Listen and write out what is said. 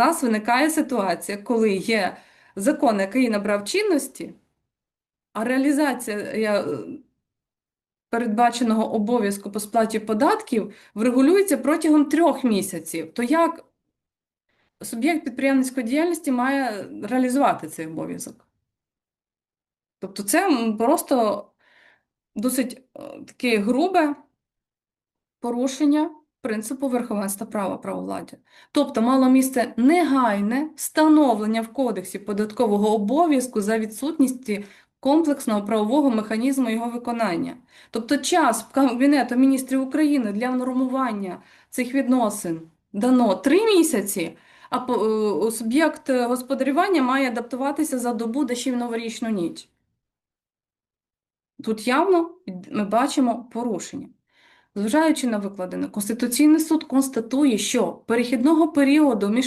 нас виникає ситуація, коли є закон, який набрав чинності, а реалізація е, передбаченого обов'язку по сплаті податків врегулюється протягом трьох місяців. То як суб'єкт підприємницької діяльності має реалізувати цей обов'язок? Тобто це просто досить е, таке грубе порушення принципу верховенства права правовладдя. Тобто мало місце негайне встановлення в кодексі податкового обов'язку за відсутністю комплексного правового механізму його виконання. Тобто час Кабінету міністрів України для нормування цих відносин дано три місяці, а е, суб'єкт господарювання має адаптуватися за добу, де ще й в новорічну ніч. Тут явно ми бачимо порушення. Зважаючи на викладене, Конституційний суд констатує, що перехідного періоду між